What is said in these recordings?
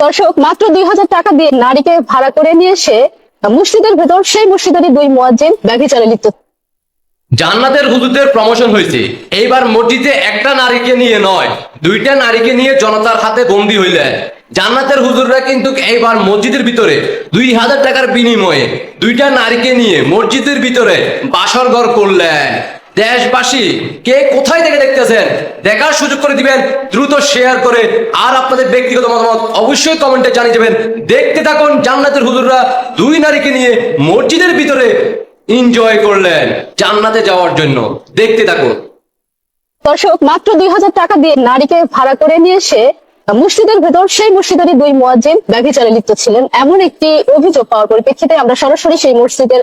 দর্শক, মাত্র দুই হাজার টাকা দিয়ে নারীকে ভাড়া করে নিয়ে এসে মসজিদের ভেতর সেই মসজিদেরই দুই মুয়াজ্জিন ব্যভিচারে লিপ্ত। জান্নাতের হুজুরদের প্রমোশন হয়েছে। এইবার মসজিদে একটা নারীকে নিয়ে নয়, দুইটা নারীকে নিয়ে জনতার হাতে বন্দী হইলেন জান্নাতের হুজুররা কিন্তু এইবার মসজিদের ভিতরে দুই হাজার টাকার বিনিময়ে দুইটা নারীকে নিয়ে মসজিদের ভিতরে বাসর ঘর করলেন। দেশবাসী, কে কোথায় থেকে দেখতেছেন? দেখার সুযোগ করে দিবেন, দ্রুত শেয়ার করে। আর আপনাদের ব্যক্তিগত মতামত অবশ্যই কমেন্টে জানিয়ে যাবেন দেখতে থাকুন জান্নাতের হুজুররা দুই নারীকে নিয়ে মসজিদের ভিতরে এনজয় করলেন জান্নাতে যাওয়ার জন্য। দেখতে থাকুন। দর্শক, মাত্র দুই হাজার টাকা দিয়ে নারীকে ভাড়া করে নিয়ে এসে মসজিদের ভেতর সেই মসজিদেরই দুই মুয়াজ্জিন ব্যভিচারে লিপ্ত ছিলেন। এমন একটি অভিযোগ পাওয়ার পরিপ্রেক্ষিতে আমরা সরাসরি সেই মসজিদের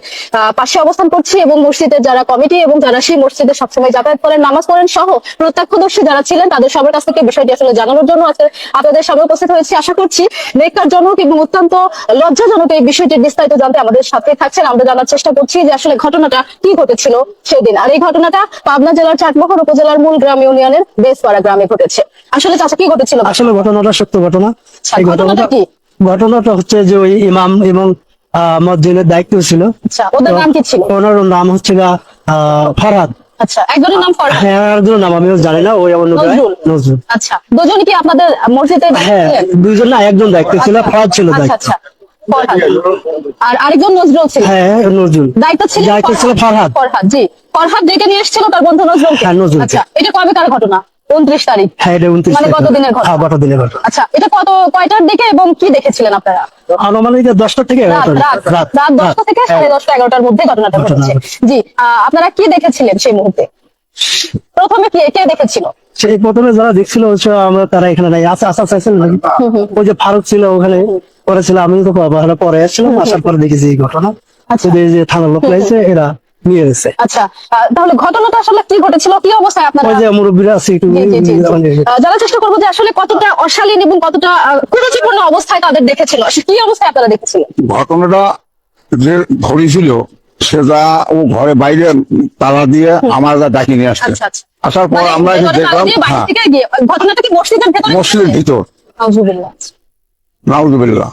পাশে অবস্থান করছি এবং মসজিদের যারা কমিটি এবং যারা সেই মসজিদে সবসময় যাতায়াত করেন, নামাজ পড়েন সহ প্রত্যক্ষদর্শী যারা ছিলেন, তাদের সবার কাছ থেকে বিষয়টি আসলে জানানোর জন্য আজকে আপনাদের সামনে উপস্থিত হয়েছি। আশা করছি নেককারজনক এবং অত্যন্ত লজ্জাজনক এই বিষয়টির বিস্তারিত জানতে আমাদের সাথে থাকছেন। আমরা জানার চেষ্টা করছি যে আসলে ঘটনাটা কি ঘটেছিল সেদিন। আর এই ঘটনাটা পাবনা জেলার চাটমোহর উপজেলার মূল গ্রাম ইউনিয়নের বেসপাড়া গ্রামে ঘটেছে। আসলে চাচা, কি ঘটেছিল? আসলে ঘটনাটা সত্য ঘটনা? এই ঘটনাটা ঘটনাটা হচ্ছে যে ওই ইমাম এবং মসজিদের দায়িত্ব ছিল। আচ্ছা নাম কি ছিল? ওনার নাম হচ্ছে গা, আহ, ফরহাদ। আচ্ছা একজনের নাম ফরহাদ? হ্যাঁ আর একজনের নাম আমিও জানি না ওই অন্য নজরুল। নজরুল। আচ্ছা দুজন কি আপনাদের মসজিদে হ্যাঁ ছিলেন? না একজন দায়িত্ব ছিল ফরহাদ ছিল দায়িত্ব। আর আরেকজন নজরুল ছিল? হ্যাঁ নজরুল। দায়িত্ব ছিল দায়িত্ব ছিল ফরহাদ। ফরহাদ। জি। ফরহাদ ডেকে নিয়ে এসেছিল তার বন্ধু নজরুল হ্যাঁ, নজরুলকে। আচ্ছা এটা কবেকার ঘটনা? উনত্রিশ তারিখ। হ্যাঁ এটা মানে কত দিনের ঘটনা? হ্যাঁ দিনের ঘটনা? আচ্ছা এটা কত কয়টার দিকে এবং কি দেখেছিলেন আপনারা? আনুমানিক দশটা থেকে রাত এগারোটা রাত রাত দশটা থেকে সাড়ে দশটা এগারোটার মধ্যে ঘটনাটা ঘটেছে। জি আপনারা কি দেখেছিলেন সেই মুহূর্তে? প্রথমে কে কে দেখেছিল? সেই প্রথমে যারা দেখছিল আমরা তারা এখানে নাই। আসা আসা চাইছিল নাকি ওই যে ফারুক ছিল ওখানে পরে ছিল আমি তো পরে আসছিলাম আসার পরে দেখেছি এই ঘটনা। আচ্ছা। যে থানার লোক এরা নিয়ে গেছে। আচ্ছা তাহলে ঘটনাটা আসলে কি ঘটেছিল? কি অবস্থায় আপনারা ওই যে মুরব্বীরা আছে একটু জানার চেষ্টা করব যে আসলে কতটা অশালীন এবং কতটা কুরুচিপূর্ণ অবস্থায় তাদের দেখেছিল। কি অবস্থায় আপনারা দেখেছিলেন? ঘটনাটা যে ঘটেছিল সেটা ও ঘরে বাইরে তালা দিয়ে আমার ডাকি নিয়ে আসছে। আচ্ছা আচ্ছা। আসার পর মানে আমরা দেখলাম হ্যাঁ। ঘটনাটা কি মসজিদের ভেতরে মসজিদের ভিতর। নাউজুবিল্লাহ।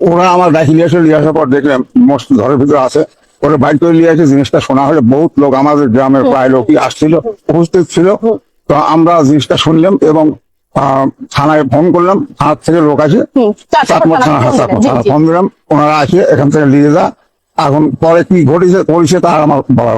ওরা আমার ডাকি নিয়ে এসে নিয়ে আসার পর দেখলাম মসজিদ ঘরের ভিতরে আছে। ওরা বাইর করে নিয়ে আসে জিনিসটা শোনা হলে। বহুত লোক আমাদের গ্রামের প্রায় লোকই আসছিল উপস্থিত ছিল। তো আমরা জিনিসটা শুনলাম এবং থানায় ফোন করলাম। থানার থেকে লোক আছে থানা হ্যাঁ, ফোন থানা দিলাম। ওনারা আসে এখান থেকে নিয়ে যা। এখন পরে কি ঘটেছে করেছে তার আমার বলার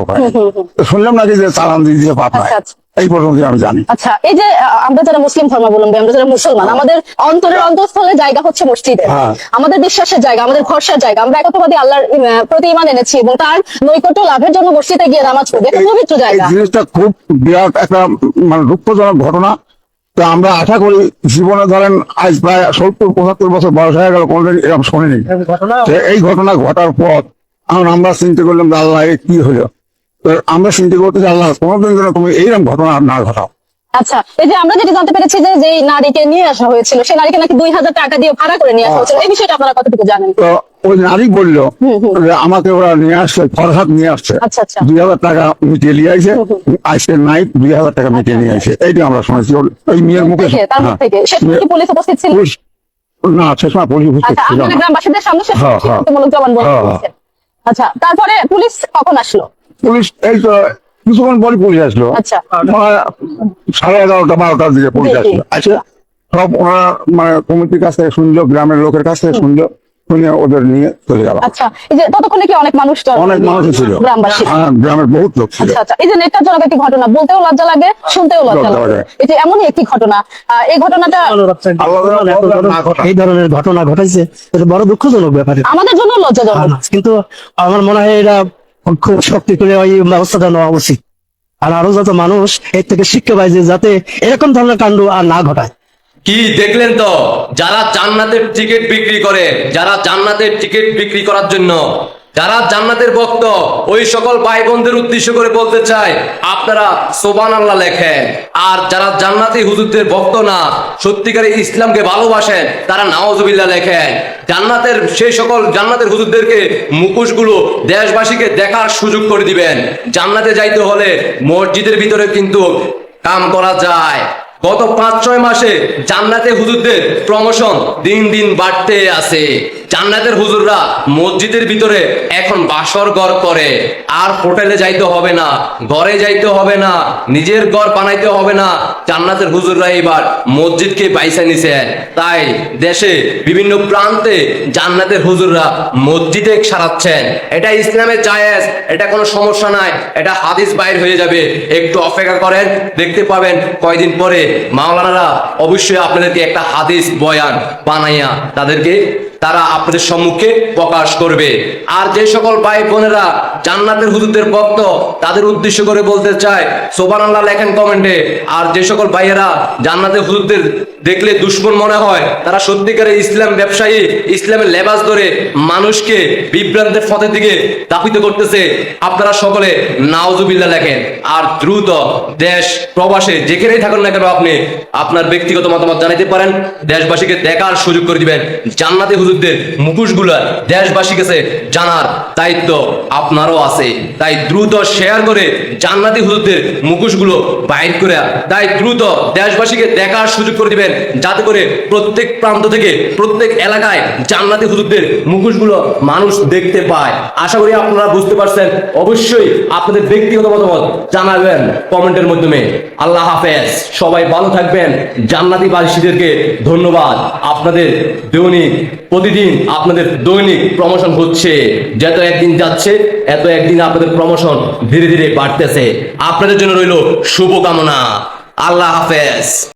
শুনলাম নাকি যে চালান দিয়ে দিয়ে নাই আচ্ছা, আচ্ছা। এই পর্যন্ত আমি জানি। আচ্ছা এই যে আমরা যারা মুসলিম ধর্মাবলম্বী আমরা যারা মুসলমান আমাদের অন্তরের অন্তঃস্থলে জায়গা হচ্ছে মসজিদে। হ্যাঁ। আমাদের বিশ্বাসের জায়গা আমাদের ভরসার জায়গা। আমরা একতাবাদী আল্লাহর প্রতি ইমান এনেছি এবং তার নৈকট্য লাভের জন্য মসজিদে গিয়ে নামাজ পড়বে এটা এই- পবিত্র জায়গা। জিনিসটা খুব বিরাট একটা মানে দুঃখজনক ঘটনা। তো আমরা আশা করি জীবনে ধরেন আজ প্রায় সত্তর পঁচাত্তর বছর বয়স হয়ে গেল কোনদিন এরকম শোনেনি। ঘটনা এই ঘটনা ঘটার পর আমরা চিন্তা করলাম যে আল্লাহ কি হলো? তো আমরা চিন্তা করতেছি আল্লাহ কোনোদিন যেন তুমি এইরকম ঘটনা না ঘটাও। আচ্ছা এই যে আমরা যেটা জানতে পেরেছি যে যে নারীকে নিয়ে আসা হয়েছিল সেই নারীকে নাকি দুই হাজার টাকা দিয়ে ভাড়া করে নিয়ে আসা হয়েছিল। এই বিষয়টা আপনারা কতটুকু জানেন? তো ওই নারী বলল আমাকে ওরা নিয়ে আসছে ফরহাদ নিয়ে আসছে। আচ্ছা, আচ্ছা। দুই হাজার টাকা মিটিয়ে নিয়ে আসে আজকে নাইট দুই হাজার টাকা মিটিয়ে নিয়ে আসে এইটা আমরা শুনেছি। ওই মেয়ের মুখে হ্যাঁ। পুলিশ উপস্থিত ছিল? না সে সময় পুলিশ উপস্থিত আচ্ছা ছিল। গ্রামবাসীদের সামনে সে হ্যাঁ, হ্যাঁ। জবানবন্দি হ্যাঁ, আচ্ছা তারপরে পুলিশ কখন আসলো? পুলিশ এই তো কিছুক্ষণ পরে পুলিশ আসলো। আচ্ছা। সাড়ে এগারোটা বারোটার দিকে পুলিশ। আসলো। আচ্ছা সব ওনারা মানে কমিটির কাছ থেকে শুনলো গ্রামের লোকের কাছ থেকে শুনলো শুনে ওদের নিয়ে চলে গেল। আচ্ছা এই যে ততক্ষণে কি অনেক মানুষ অনেক মানুষ ছিল। গ্রামবাসী? হ্যাঁ, গ্রামের বহুত লোক ছিল। আচ্ছা আচ্ছা এই যে একটি ঘটনা বলতেও লজ্জা লাগে শুনতেও লজ্জা লাগে। এই যে এমনই একটি ঘটনা আহ, এই ঘটনাটা না এই ধরনের ঘটনা ঘটাইছে এটা বড় দুঃখজনক ব্যাপার আমাদের জন্য লজ্জাজনক। হ্যাঁ, কিন্তু আমার মনে হয় এটা খুব শক্তি করে ওই ব্যবস্থাটা নেওয়া উচিত। আর আরও যত মানুষ, এর থেকে শিক্ষা পায় যে যাতে এরকম ধরনের কাণ্ড আর না ঘটায়। কি দেখলেন তো? যারা জান্নাতের টিকিট বিক্রি করে, যারা জান্নাতের টিকিট বিক্রি করার জন্য যারা জান্নাতের ভক্ত, ওই সকল ভাই বোনদের উদ্দেশ্য করে বলতে চাই, আপনারা সোবান আল্লাহ লেখেন। আর যারা জান্নাতি হুজুরদের ভক্ত না, সত্যিকারে ইসলামকে ভালোবাসেন, তারা নাওজবিল্লা লেখেন। জান্নাতের সেই সকল জান্নাতের হুজুরদেরকে মুখোশগুলো দেশবাসীকে দেখার সুযোগ করে দিবেন। জান্নাতে যাইতে হলে মসজিদের ভিতরে কিন্তু কাম করা যায়। গত পাঁচ, ছয় মাসে জান্নাতে হুজুরদের প্রমোশন দিন দিন বাড়তে আছে। জান্নাতের হুজুররা মসজিদের ভিতরে এখন বাসর ঘর করে। আর হোটেলে যাইতে হবে না, ঘরে যাইতে হবে না, নিজের ঘর বানাইতে হবে না। জান্নাতের হুজুররা এবার মসজিদকে বাইসা নিছে। তাই দেশে বিভিন্ন প্রান্তে জান্নাতের হুজুররা মসজিদে সারাচ্ছেন। এটা ইসলামের জায়েজ, এটা কোনো সমস্যা নাই। এটা হাদিস বাইর হয়ে যাবে। একটু অপেক্ষা করেন, দেখতে পাবেন কয়দিন পরে মাওলানারা অবশ্যই আপনাদেরকে একটা হাদিস বয়ান বানাইয়া তাদেরকে তারা আপনাদের সম্মুখে প্রকাশ করবে। আর যে সকল ভাই বোনেরা জান্নাতের হুজুরদের ভক্ত, তাদের উদ্দেশ্য করে বলতে চায় সোবান আল্লাহ লেখেন কমেন্টে, আর যে সকল ভাইয়েরা জান্নাতের হুজুরদের দেখলে দুশ্মন মনে হয়, তারা সত্যিকারের ইসলাম ব্যবসায়ী, ইসলামের লেবাস ধরে মানুষকে বিভ্রান্তের পথের দিকে দাপিত করতেছে। আপনারা সকলে নাওজুবিল্লাহ লেখেন। আর দ্রুত দেশ প্রবাসে যেখানেই থাকুন না কেন আপনি আপনার ব্যক্তিগত মতামত জানাতে পারেন, দেশবাসীকে দেখার সুযোগ করে দিবেন। জান্নাতি হুজুরদের মুখোশগুলো দেশবাসী কাছে জানার দায়িত্ব আপনারও আছে। তাই দ্রুত শেয়ার করে জান্নাতি হুজুরদের মুখোশগুলো বাইর করে তাই দ্রুত দেশবাসীকে দেখার সুযোগ করে দিবেন, যাতে করে প্রত্যেক প্রান্ত থেকে প্রত্যেক এলাকায় জান্নাতি হুজুরদের মুখোশগুলো মানুষ দেখতে পায়। আশা করি আপনারা বুঝতে পারছেন। অবশ্যই আপনাদের ব্যক্তিগত মতামত জানাবেন কমেন্টের মাধ্যমে। আল্লাহ হাফেজ। সবাই ভালো থাকবেন। জান্নাতি বাসীদেরকে ধন্যবাদ। আপনাদের দৈনিক প্রতিদিন আপনাদের দৈনিক প্রমোশন হচ্ছে। যত একদিন যাচ্ছে, এত একদিন আপনাদের প্রমোশন ধীরে ধীরে বাড়তেছে। আপনাদের জন্য রইল শুভকামনা। আল্লাহ হাফেজ।